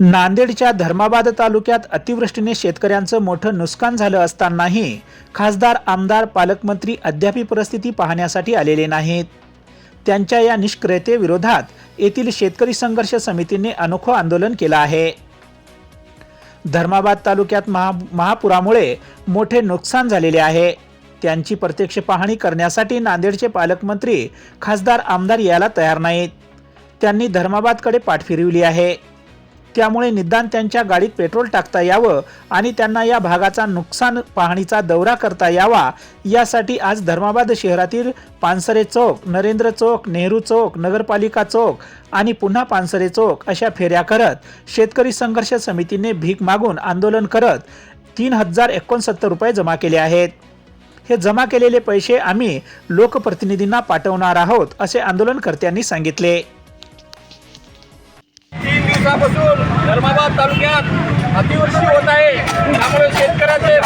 नांदेडच्या धर्माबाद तालुक्यात अतिवृष्टीने शेतकऱ्यांचं मोठं नुकसान झालं असतानाही खासदार आमदार पालकमंत्री अद्यापी परिस्थिती पाहण्यासाठी आलेले नाहीत. त्यांच्या या निष्क्रियतेविरोधात येथील शेतकरी संघर्ष समितीने अनोखं आंदोलन केलं आहे. धर्माबाद तालुक्यात महा महापुरामुळे मोठे नुकसान झालेले आहे. त्यांची प्रत्यक्ष पाहणी करण्यासाठी नांदेडचे पालकमंत्री खासदार आमदार यायला तयार नाहीत. त्यांनी धर्माबादकडे पाठ फिरविली आहे. त्यामुळे निदान त्यांच्या गाडीत पेट्रोल टाकता यावं आणि त्यांना या भागाचा नुकसान पाहणीचा दौरा करता यावा. यासाठी आज धर्माबाद शहरातील पानसरे चौक नरेंद्र चौक नेहरू चौक नगरपालिका चौक आणि पुन्हा पानसरे चौक अशा फेऱ्या करत शेतकरी संघर्ष समितीने भीक मागून आंदोलन करत तीन हजार एकोणसत्तर रुपये जमा केले आहेत. हे जमा केलेले पैसे आम्ही लोकप्रतिनिधींना पाठवणार आहोत असे आंदोलनकर्त्यांनी सांगितले. दिवसापासून धर्माबाद तालुक्यात अतिवृष्टी होत आहे. त्यामुळे शेतकऱ्याचे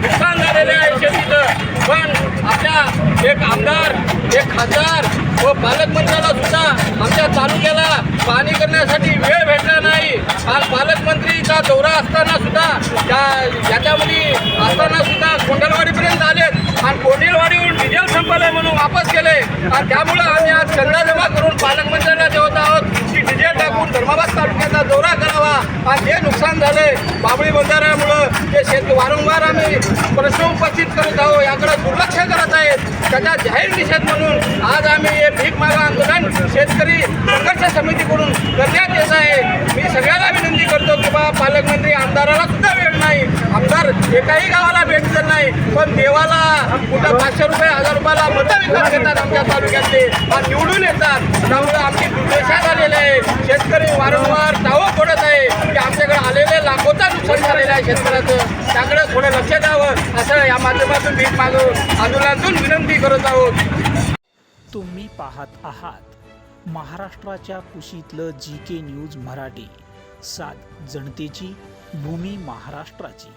नुकसान झालेले आहे शेतीचं. पण आपल्या एक आमदार एक खासदार व पालकमंत्र्याला सुद्धा आमच्या तालुक्याला पाहणी करण्यासाठी वेळ भेटला नाही. काल पालकमंत्रीचा दौरा असताना सुद्धा त्या याच्यामध्ये असताना सुद्धा कोंडलवाडीपर्यंत आलेत. आणि कोंडलवाडीहून डिझेल संपलं म्हणून वापस केले आणि त्यामुळं आम्ही आज चंदा जमा करून पालकमंत्र्यांना देवत आहोत की डिझेल टाकून धर्माबाद तालुक्याचा दौरा करावा आणि जे नुकसान झालंय बाबळी बंधाऱ्यामुळं ते शेत वारंवार आम्ही प्रश्न उपस्थित करत आहोत. याकडे दुर्लक्ष करत आहेत. त्याचा जाहीर निषेध म्हणून आज आम्ही हे भीक मागा आंदोलन शेतकरी संघर्ष समितीकडून करण्यात येत आहे. मी सगळ्याला विनंती करतो की बा पालकमंत्री आमदाराला सुद्धा वेळ नाही. आमदार एकाही गावाला भेट देत नाही. पण देवाला कुठं पाचशे रुपये हजार रुपयाला मतं विकत घेतात आमच्या तालुक्यातले. निवडून येतात. त्यामुळे आमची दुर्दशा झालेली आहे. शेतकरी वारंवार लाखोचा आहे शेतकऱ्याचं. त्याकडे थोडं लक्ष द्यावं. असं या माध्यमातून भीक मागून आंदोलनातून विनंती करत आहोत. तुम्ही पाहत आहात महाराष्ट्राच्या कुशीतलं जी के न्यूज मराठी. सात जनतेची भूमी महाराष्ट्राची.